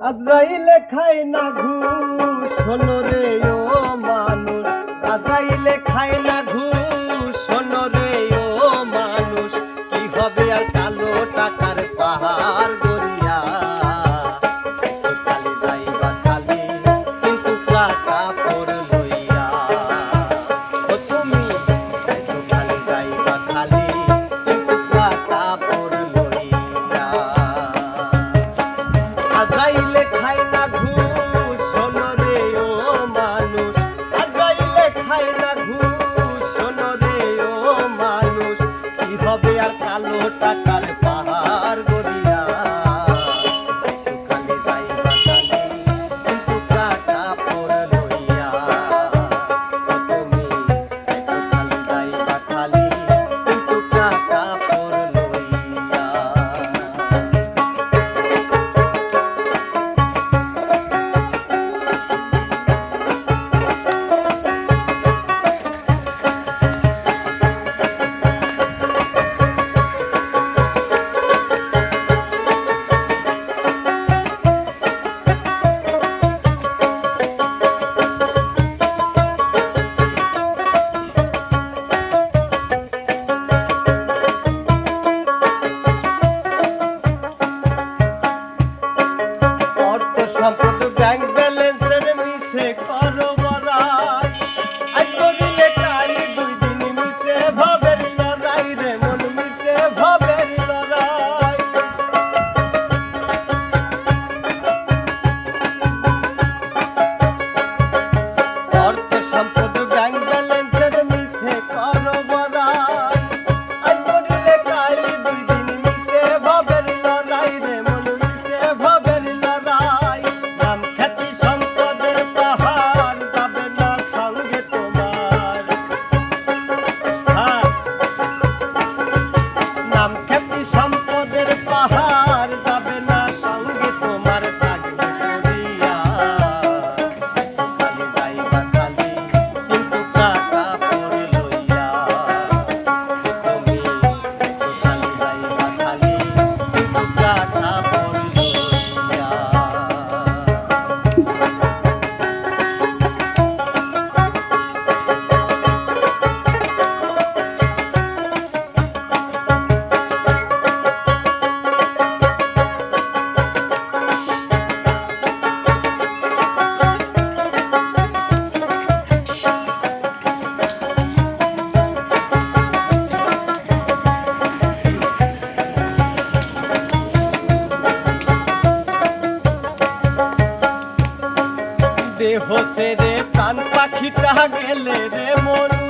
আজরাইলে লেখাই না ঘুষ শোনো রে ও মানুষ। আজরাইলে লেখাই না ঘুষ শোনো রে ও মানুষ। কি হবে আর কালো টাকা? সম্পদ হোসে রে কান পাখিটা গেলে রে মরু